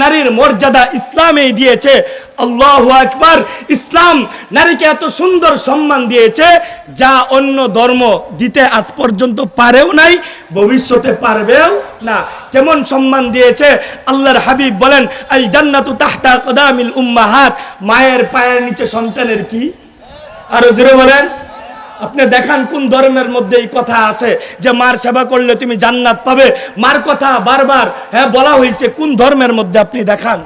নারীর মর্যাদা ইসলামে দিয়েছে। আল্লাহ আকবার, ইসলাম নারীকে এত সুন্দর সম্মান দিয়েছে যা অন্য ধর্ম দিতে আজ পর্যন্ত পারেও নাই, ভবিষ্যতে পারবেও না। কেমন সম্মান দিয়েছে আল্লাহর হাবিব বলেন আল জান্নাতু তাহতা কদামিল উম্মাহাত। মায়ের পায়ের নিচে সন্তানের কি? আরও জোরে বলেন। আপনি দেখান কোন ধর্মের মধ্যে এই কথা আছে যে মার সেবা করলে তুমি জান্নাত পাবে। মার কথা বারবার হ্যাঁ বলা হয়েছে, কোন ধর্মের মধ্যে আপনি দেখান?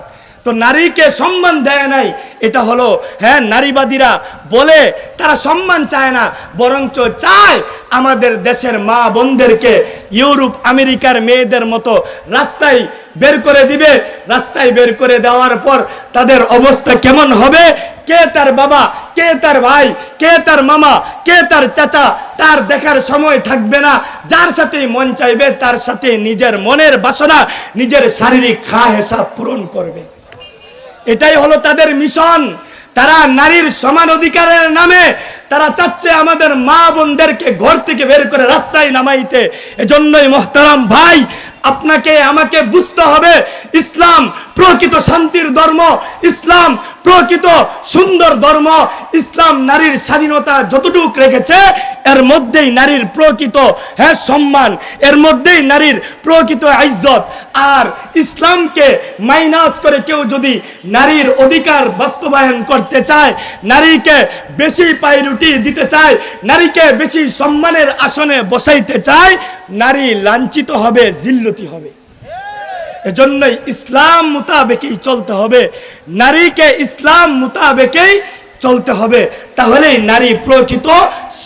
তো নারীকে সম্মান দেয় নাই, এটা হলো হ্যাঁ নারীবাদীরা বলে, তারা সম্মান চায় না, বরঞ্চ চায় আমাদের দেশের মা বোনদেরকে ইউরোপ, আমেরিকার মেয়েদের মতো রাস্তায় বের করে দিবে। রাস্তায় বের করে দেওয়ার পর তাদের অবস্থা কেমন হবে? কে তার বাবা, কে তার ভাই, কে তার মামা, কে তার চাচা, তার দেখার সময় থাকবে না। যার সাথে মন চাইবে, তার সাথে নিজের মনের বাসনা, নিজের শারীরিক খা হেসাব পূরণ করবে। এটাই হলো তাদের মিশন। তারা নারীর সমান অধিকারের নামে তারা চাচ্ছে আমাদের মা বোনদেরকে ঘর থেকে বের করে রাস্তায় নামাইতে। এজন্যই মোহতারাম ভাই, আপনাকে, আমাকে বুঝতে হবে, ইসলাম প্রকৃত শান্তির ধর্ম, ইসলাম প্রকৃত সুন্দর ধর্ম, ইসলাম নারীর স্বাধীনতা যতটুক রেখেছে, এর মধ্যেই নারীর প্রকৃত হ্যাঁ সম্মান, এর মধ্যেই নারীর প্রকৃত ইজ্জত। আর ইসলামকে মাইনাস করে কেউ যদি নারীর অধিকার বাস্তবায়ন করতে চায়, নারীকে বেশি পাইরুটি দিতে চায়, নারীকে বেশি সম্মানের আসনে বসাইতে চায়, নারী লাঞ্ছিত হবে, জিল্লতি হবে। এজন্যই ইসলাম মোতাবেকেই চলতে হবে। নারীকে ইসলাম মোতাবেকেই চলতে হবে। তাহলেই নারী প্রকৃত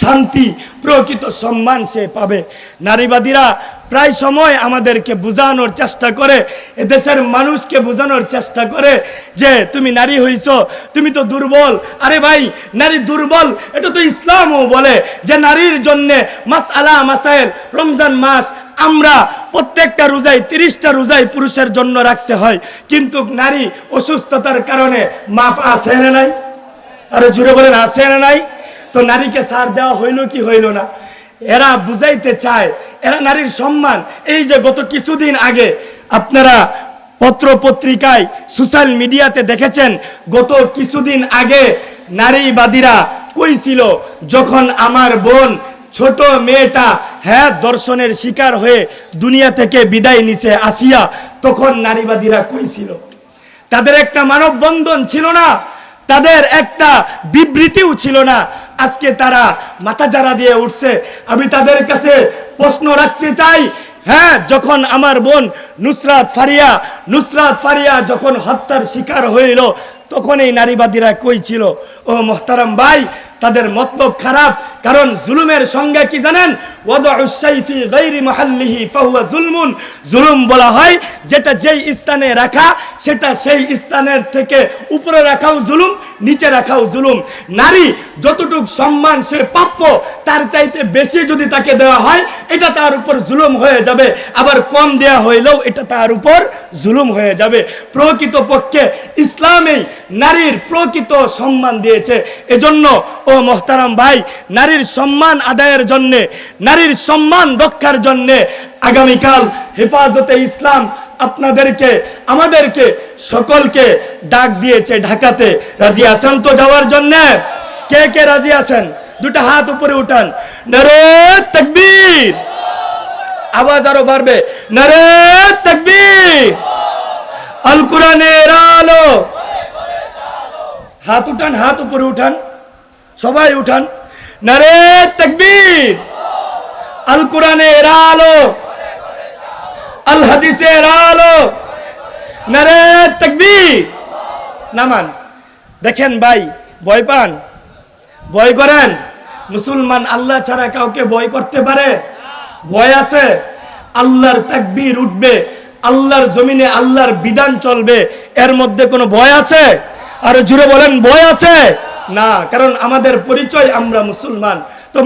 শান্তি, প্রকৃত সম্মান সে পাবে। নারীবাদীরা প্রায় সময় আমাদেরকে বোঝানোর চেষ্টা করে, এদেশের মানুষকে বোঝানোর চেষ্টা করে যে, তুমি নারী হইছ, তুমি তো দুর্বল। আরে ভাই, নারী দুর্বল, এটা তো ইসলামও বলে যে, নারীর জন্যে মাস আলা মাসাইল, রমজান মাস আমরা প্রত্যেকটা রোজাই তিরিশটা রোজাই পুরুষের জন্য রাখতে হয়। কিন্তু নারী অসুস্থতার কারণে মাপ আছে না নাই? আরে জুড়ে বলেন, আছে না নাই? তো নারীকে সার দেওয়া হইল কি হইল না? এরা বুঝাইতে চায়, এরা নারীর সম্মান। এই যে গত কিছুদিন আগে আপনারা পত্র পত্রিকায় সোশ্যাল মিডিয়াতে দেখেছেন, গত কিছুদিন আগে নারীবাদীরা কই ছিল যখন আমার বোন ছোট মেয়েটা হ্যাঁ দর্শনের শিকার হয়ে দুনিয়া থেকে বিদায় নিছে আসিয়া, তখন নারীবাদীরা কইছিল। তাদের একটা মানববন্ধন ছিল না, তাদের একটা বিবৃতিও ছিল না। আজকে তারা মাথা জারা দিয়ে উঠছে। আমি তাদের কাছে প্রশ্ন রাখতে চাই হ্যাঁ যখন আমার বোন নুসরাত ফারিয়া নুসরাত ফারিয়া যখন হত্যার শিকার হইল, তখন এই নারীবাদীরা কই ছিল ও মোহতারাম ভাই তাদের মতলব খারাপ। কারণ জুলুমের সংজ্ঞা কি জানেন? জুলুম বলা হয়, যেটা যেই স্থানে রাখা, সেটা সেই স্থানের থেকে উপরে রাখাও জুলুম নিচে রাখাও জুলুম। নারী যতটুক সম্মান সে প্রাপ্য, তার চাইতে বেশি যদি তাকে দেওয়া হয়, এটা তার উপর জুলুম হয়ে যাবে। আবার কম দেয়া হইলেও এটা তার উপর জুলুম হয়ে যাবে। প্রকৃত পক্ষে ইসলামেই নারীর প্রকৃত সম্মান দিয়েছে। এজন্য, ও মোহতারাম ভাই, নারীর সম্মান আদায়ের জন্যে, নারীর সম্মান রক্ষার জন্যে আগামীকাল হেফাজতে ইসলাম আপনাদেরকে, আমাদেরকে সকলকে ডাক দিয়েছে ঢাকাতে। রাজি আছেন তো যাওয়ার জন্য? কে কে রাজি আছেন? দুটা হাত উপরে উঠান। তকবীর। আওয়াজ আরও বাড়বে। নরে তকবীর। আল কোরআনের আলো। হাত উঠান, হাত উপরে উঠান। সবাই উঠান। নরে তকবীর। আল কোরআনের আলো। নামান দেখেন ভাই, ভয় পান? ভয় করেন? মুসলমান আল্লাহ ছাড়া কাউকে ভয় করতে পারে? ভয় আছে? আল্লাহর তাকবীর উঠবে, আল্লাহর জমিনে আল্লাহর বিধান চলবে, এর মধ্যে কোনো ভয় আছে? আর জুড়ে বলেন, ভয় আছে? না, কারণ আমাদের পরিচয় আমরা মুসলমান। তো